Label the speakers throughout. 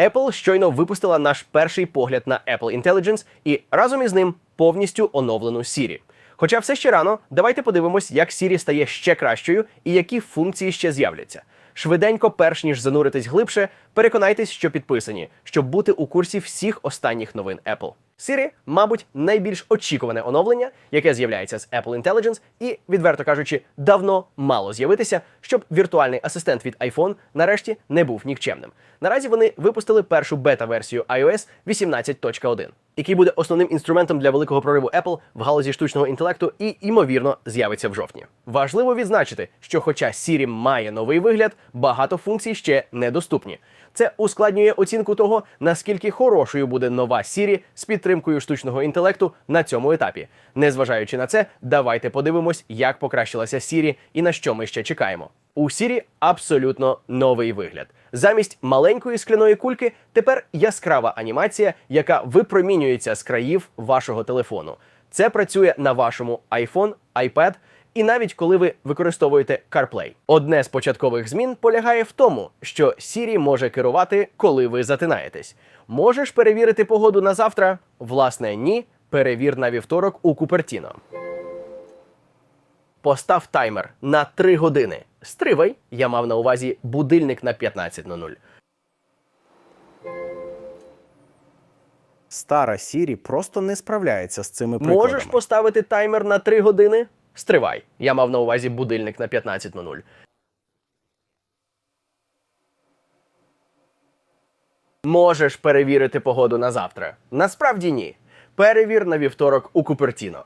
Speaker 1: Apple щойно випустила наш перший погляд на Apple Intelligence і разом із ним повністю оновлену Siri. Хоча все ще рано, давайте подивимось, як Siri стає ще кращою і які функції ще з'являться. Швиденько, перш ніж зануритись глибше, переконайтесь, що підписані, щоб бути у курсі всіх останніх новин Apple. Siri, мабуть, найбільш очікуване оновлення, яке з'являється з Apple Intelligence, і, відверто кажучи, давно мало з'явитися, щоб віртуальний асистент від iPhone нарешті не був нікчемним. Наразі вони випустили першу бета-версію iOS 18.1, який буде основним інструментом для великого прориву Apple в галузі штучного інтелекту і, ймовірно, з'явиться в жовтні. Важливо відзначити, що, хоча Siri має новий вигляд, багато функцій ще недоступні. Це ускладнює оцінку того, наскільки хорошою буде нова Siri з підтримкою штучного інтелекту на цьому етапі. Незважаючи на це, давайте подивимось, як покращилася Siri і на що ми ще чекаємо. У Siri абсолютно новий вигляд. Замість маленької скляної кульки тепер яскрава анімація, яка випромінюється з країв вашого телефону. Це працює на вашому iPhone, iPad і навіть коли ви використовуєте CarPlay. Одне з початкових змін полягає в тому, що Siri може керувати, коли ви затинаєтесь. Можеш перевірити погоду на завтра? Власне, ні. Перевір на вівторок у Купертіно. Постав таймер на 3 години. Стривай, я мав на увазі будильник на 15.00.
Speaker 2: Стара Сірі просто не справляється з цими прикладами.
Speaker 1: Можеш поставити таймер на 3 години? Стривай. Я мав на увазі будильник на 15.00. Можеш перевірити погоду на завтра. Насправді ні. Перевір на вівторок у Купертіно.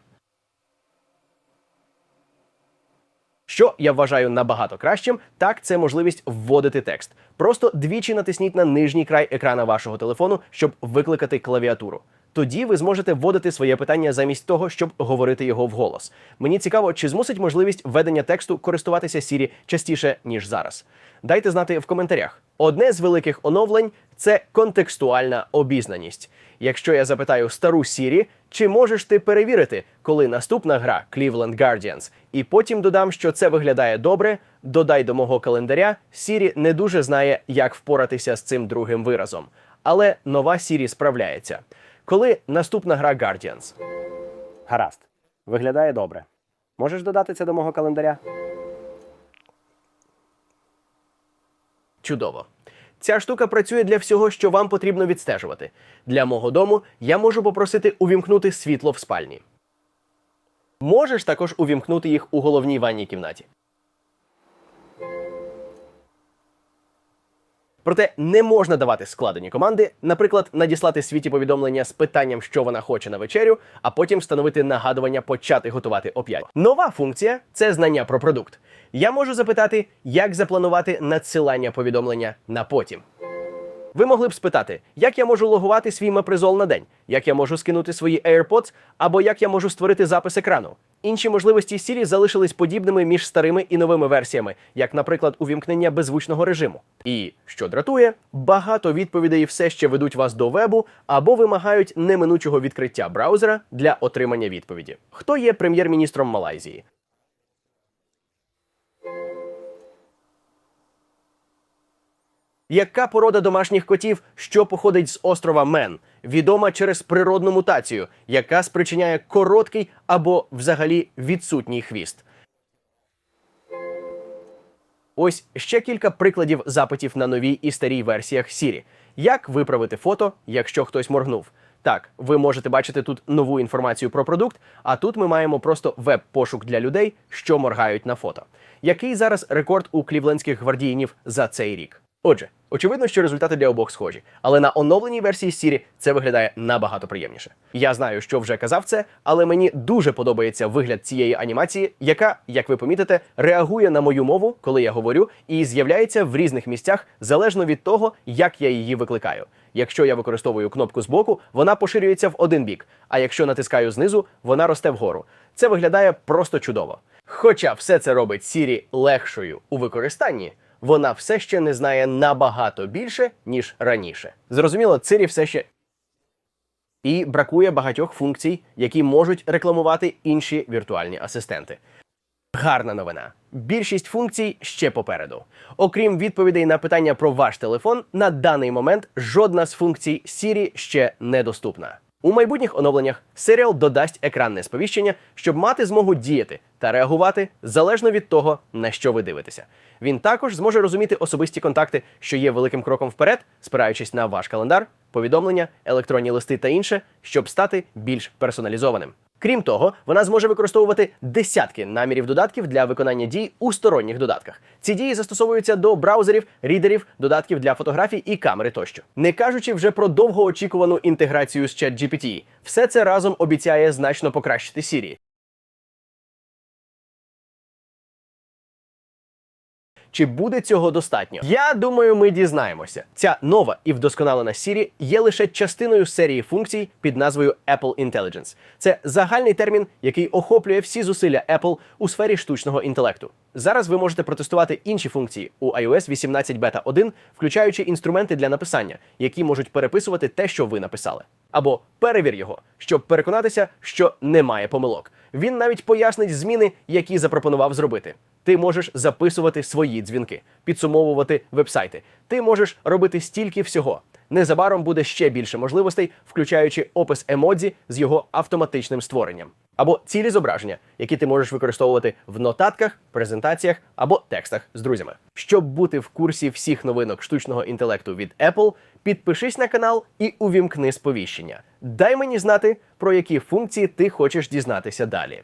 Speaker 1: Що я вважаю набагато кращим, так це можливість вводити текст. Просто двічі натисніть на нижній край екрана вашого телефону, щоб викликати клавіатуру. Тоді ви зможете вводити своє питання замість того, щоб говорити його вголос. Мені цікаво, чи змусить можливість введення тексту користуватися Siri частіше ніж зараз. Дайте знати в коментарях. Одне з великих оновлень це контекстуальна обізнаність. Якщо я запитаю стару Siri, чи можеш ти перевірити, коли наступна гра Cleveland Guardians, і потім додам, що це виглядає добре, додай до мого календаря, Siri не дуже знає, як впоратися з цим другим виразом. Але нова Siri справляється. Коли наступна гра Guardians?
Speaker 2: Гаразд. Виглядає добре. Можеш додати це до мого календаря?
Speaker 1: Чудово. Ця штука працює для всього, що вам потрібно відстежувати. Для мого дому я можу попросити увімкнути світло в спальні. Можеш також увімкнути їх у головній ванній кімнаті. Проте не можна давати складені команди, наприклад, надіслати світі повідомлення з питанням, що вона хоче на вечерю, а потім встановити нагадування почати готувати о 5. Нова функція це знання про продукт. Я можу запитати, як запланувати надсилання повідомлення на потім. Ви могли б спитати, як я можу логувати свій мепризол на день, як я можу скинути свої AirPods, або як я можу створити запис екрану. Інші можливості Siri залишились подібними між старими і новими версіями, як, наприклад, увімкнення беззвучного режиму. І що дратує, багато відповідей все ще ведуть вас до вебу або вимагають неминучого відкриття браузера для отримання відповіді. Хто є прем'єр-міністром Малайзії? Яка порода домашніх котів, що походить з острова Мен, відома через природну мутацію, яка спричиняє короткий або взагалі відсутній хвіст? Ось ще кілька прикладів запитів на новій і старій версіях Siri. Як виправити фото, якщо хтось моргнув? Так, ви можете бачити тут нову інформацію про продукт, а тут ми маємо просто веб-пошук для людей, що моргають на фото. Який зараз рекорд у клівлендських гвардіїнів за цей рік? Отже, очевидно, що результати для обох схожі, але на оновленій версії Siri це виглядає набагато приємніше. Я знаю, що вже казав це, але мені дуже подобається вигляд цієї анімації, яка, як ви помітите, реагує на мою мову, коли я говорю, і з'являється в різних місцях залежно від того, як я її викликаю. Якщо я використовую кнопку збоку, вона поширюється в один бік, а якщо натискаю знизу, вона росте вгору. Це виглядає просто чудово. Хоча все це робить Siri легшою у використанні, вона все ще не знає набагато більше, ніж раніше. Зрозуміло, Siri все ще. І бракує багатьох функцій, які можуть рекламувати інші віртуальні асистенти. Гарна новина. Більшість функцій ще попереду. Окрім відповідей на питання про ваш телефон, на даний момент жодна з функцій Siri ще не доступна. У майбутніх оновленнях серіал додасть екранне сповіщення, щоб мати змогу діяти та реагувати залежно від того, на що ви дивитеся. Він також зможе розуміти особисті контакти, що є великим кроком вперед, спираючись на ваш календар, повідомлення, електронні листи та інше, щоб стати більш персоналізованим. Крім того, вона зможе використовувати десятки намірів додатків для виконання дій у сторонніх додатках. Ці дії застосовуються до браузерів, рідерів, додатків для фотографій і камери тощо. Не кажучи вже про довгоочікувану інтеграцію з ChatGPT. Все це разом обіцяє значно покращити Siri. Чи буде цього достатньо? Я думаю, ми дізнаємося. Ця нова і вдосконалена Siri є лише частиною серії функцій під назвою Apple Intelligence. Це загальний термін, який охоплює всі зусилля Apple у сфері штучного інтелекту. Зараз ви можете протестувати інші функції у iOS 18 Beta 1, включаючи інструменти для написання, які можуть переписувати те, що ви написали. Або перевір його, щоб переконатися, що немає помилок. Він навіть пояснить зміни, які запропонував зробити. Ти можеш записувати свої дзвінки, підсумовувати вебсайти. Ти можеш робити стільки всього. Незабаром буде ще більше можливостей, включаючи опис емодзі з його автоматичним створенням. Або цілі зображення, які ти можеш використовувати в нотатках, презентаціях або текстах з друзями. Щоб бути в курсі всіх новинок штучного інтелекту від Apple, підпишись на канал і увімкни сповіщення. Дай мені знати, про які функції ти хочеш дізнатися далі.